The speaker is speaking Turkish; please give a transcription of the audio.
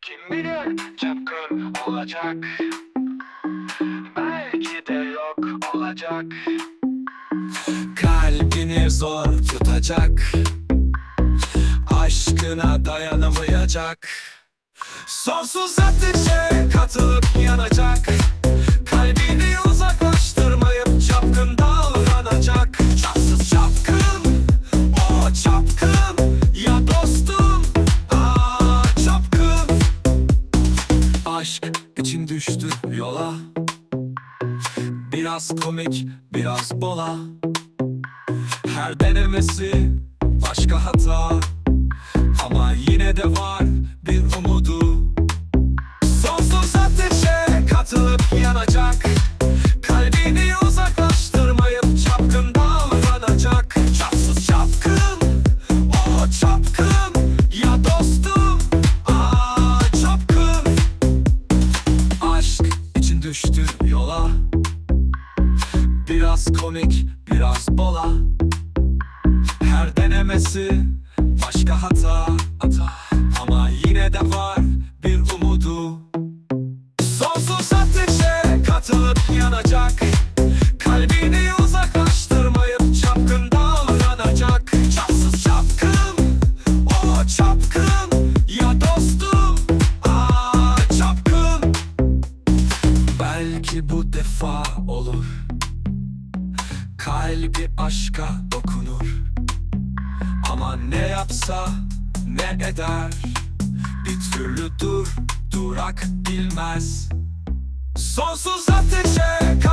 Kim bilir çapkın olacak? Belki de yok olacak. Kalbini zor tutacak. Aşkına dayanamayacak. Sonsuz ateşe katılıp yanacak. Kalbini için düştü yola. Biraz komik, biraz bola Her denemesi başka hata. Ama yine de var bir umudu Biraz komik, biraz bola. Her denemesi başka hata, hata. Ama yine de var bir umudu. Sonsuz ateşe katılıp yanacak. Kalbini uzaklaştırmayıp çapkın davranacak Çapsız çapkın, o çapkın dokunur. Ama ne yapsa ne eder? Bir türlü dur durak bilmez. Sonsuz ateşe katılıp